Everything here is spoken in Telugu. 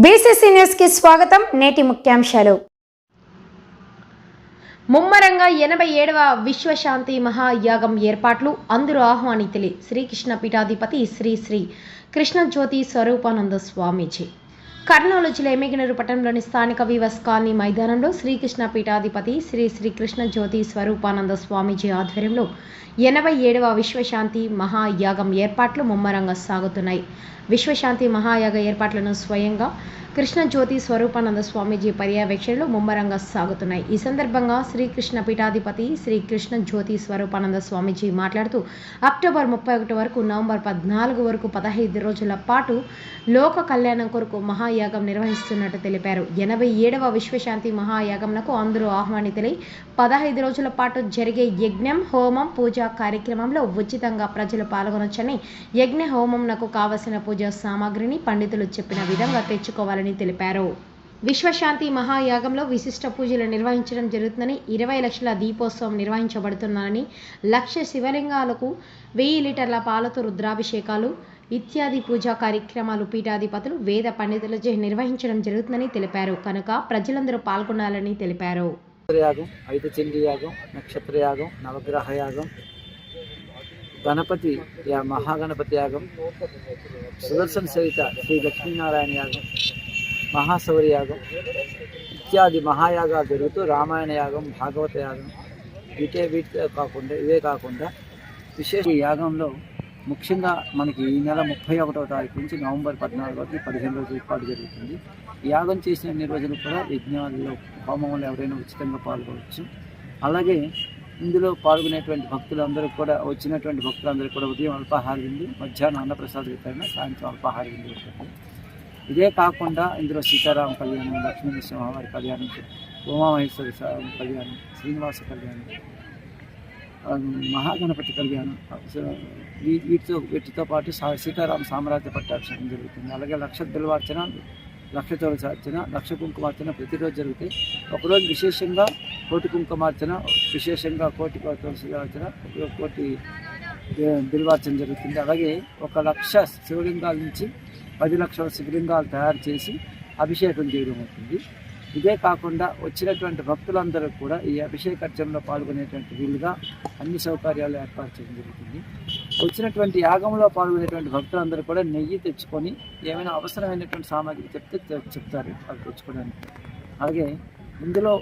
బీసీసీ న్యూస్ స్వాగతం నేటి ముఖ్యాంశాలు. ముమ్మరంగా ఎనభై ఏడవ విశ్వశాంతి మహాయాగం ఏర్పాట్లు అందరూ ఆహ్వానితులే. శ్రీకృష్ణ పీఠాధిపతి శ్రీ శ్రీ కృష్ణజ్యోతి స్వరూపానంద స్వామీజీ. కర్నూలు జిల్లా ఎమ్మిగనూరు పట్టణంలోని స్థానిక వివస్ కాలనీ మైదానంలో శ్రీకృష్ణ పీఠాధిపతి శ్రీ శ్రీకృష్ణ జ్యోతి స్వరూపానంద స్వామీజీ ఆధ్వర్యంలో ఎనభై ఏడవ విశ్వశాంతి మహాయాగం ఏర్పాట్లు ముమ్మరంగా సాగుతున్నాయి. విశ్వశాంతి మహాయాగ ఏర్పాట్లను స్వయంగా కృష్ణ జ్యోతి స్వరూపానంద స్వామీజీ పర్యవేక్షణలు ముమ్మరంగా సాగుతున్నాయి. ఈ సందర్భంగా శ్రీకృష్ణ పీఠాధిపతి శ్రీ కృష్ణ జ్యోతి స్వరూపానంద స్వామీజీ మాట్లాడుతూ అక్టోబర్ ముప్పై ఒకటి వరకు నవంబర్ పద్నాలుగు వరకు పదహైదు రోజుల పాటు లోక కళ్యాణం కొరకు మహాయాగం నిర్వహిస్తున్నట్టు తెలిపారు. ఎనభై ఏడవ విశ్వశాంతి మహాయాగంనకు అందరూ ఆహ్వానితులై పదహైదు రోజుల పాటు జరిగే యజ్ఞం హోమం పూజా కార్యక్రమంలో ఉచితంగా ప్రజలు పాల్గొనొచ్చని యజ్ఞ హోమంనకు కావలసిన పూజా సామాగ్రిని పండితులు చెప్పిన విధంగా తెచ్చుకోవాలని తెలిపారు. విశ్వశాంతి మహాయాగంలో విశిష్ట పూజలు నిర్వహించడం జరుగుతుందని ఇరవై లక్షల దీపోత్సవం నిర్వహించబడుతుందని లక్ష శివలింగాలకు వెయ్యి లీటర్ల పాలతో రుద్రాభిషేకాలు ఇత్యాది పూజా కార్యక్రమాలు పీఠాధిపతులు వేద పండితులచే నిర్వహించడం జరుగుతుందని తెలిపారు. కనుక ప్రజలందరూ పాల్గొనాలని తెలిపారు. యాగం ఐదు చిండి యాగం నక్షత్ర యాగం నవగ్రహ యాగం గణపతి మహాగణపతి యాగం సుదర్శన సహిత శ్రీ లక్ష్మీనారాయణ యాగం మహాశౌరి యాగం ఇత్యాది మహాయాగాలు జరుగుతూ రామాయణ యాగం భాగవత యాగం వీటే వీటితో కాకుండా ఇవే కాకుండా విశేష ఈ యాగంలో ముఖ్యంగా మనకి ఈ నెల ముప్పై ఒకటో తారీఖు నుంచి నవంబర్ పద్నాలుగు వరకు పదిహేను రోజుల పాటు జరుగుతుంది. యాగం చేసిన అన్ని రోజులు కూడా యజ్ఞాలలో హోమంలో ఎవరైనా ఉచితంగా పాల్గొనవచ్చు. అలాగే ఇందులో పాల్గొనేటువంటి భక్తులందరూ కూడా వచ్చినటువంటి భక్తులందరూ కూడా ఉదయం అల్పాహార విందు మధ్యాహ్నం అన్నప్రసాద వితరణ సాయంత్రం అల్పాహార విందు ఉంటుంది. ఇదే కాకుండా ఇందులో సీతారామ కళ్యాణం లక్ష్మీనరసింహవారి కళ్యాణం ఉమామహేశ్వర కళ్యాణం శ్రీనివాస కళ్యాణం మహాగణపతి కళ్యాణం. వీ- వీటితో వీటితో పాటు సా- సీతారామ సామ్రాజ్య పట్టాభిషేకం జరుగుతుంది. అలాగే లక్ష బిల్వార్చన లక్ష తులసార్చన లక్ష కుంకుమార్చన ప్రతిరోజు జరుగుతాయి. ఒకరోజు విశేషంగా కోటి కుంకుమార్చన విశేషంగా కోటి తులసార్చన కోటి బిల్వార్చన జరుగుతుంది. అలాగే ఒక లక్ష శివలింగాల నుంచి పది లక్షల శివలింగాలు తయారు చేసి అభిషేకం చేయడం అవుతుంది. ఇదే కాకుండా వచ్చినటువంటి భక్తులందరూ కూడా ఈ అభిషేకార్చనలో పాల్గొనేటువంటి వీలుగా అన్ని సౌకర్యాలు ఏర్పాటు చేయడం జరుగుతుంది. వచ్చినటువంటి యాగంలో పాల్గొనేటువంటి భక్తులందరూ కూడా నెయ్యి తెచ్చుకొని ఏమైనా అవసరమైనటువంటి సామాగ్రి చెప్తే చెప్తారు. వాళ్ళు తెచ్చుకోవడానికి. అలాగే ఇందులో